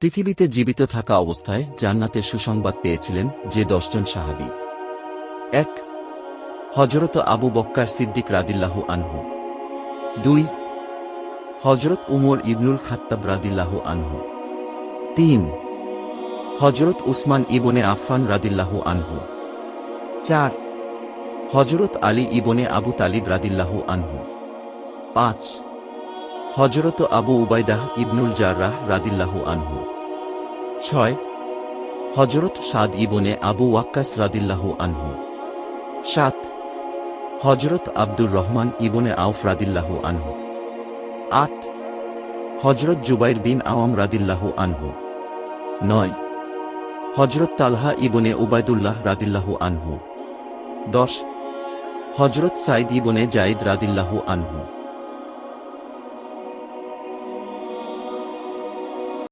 পৃথিবীতে জীবিত থাকা অবস্থায় জান্নাতের সুসংবাদ পেয়েছিলেন যে দশজন সাহাবি। এক হজরত আবু বক্কার সিদ্দিক রাদিল্লাহু আনহু। দুই হজরত উমর ইবনুল খাত্তাব রাদিল্লাহু আনহু। তিন হজরত উসমান ইবনে আফফান রাদিল্লাহু আনহু। চার হজরত আলী ইবনে আবু তালিব রাদিল্লাহু আনহু। পাঁচ হজরত আবু উবাইদাহ ইবনুল জার্রাহ রাদিল্লাহু আনহু। ছয় হজরত সাদ ইবনে আবু ওয়াক্কাস রাদিল্লাহু আনহু। সাত হজরত আব্দুর রহমান ইবনে আউফ রাদিল্লাহু আনহু। আট হজরত জুবাইর বিন আওয়াম রাদিল্লাহু আনহু। নয় হজরত তালহা ইবনে উবায়দুল্লাহ রাদিল্লাহু আনহু। দশ হজরত সাইদ ইবনে জাইদ রাদিল্লাহু আনহু।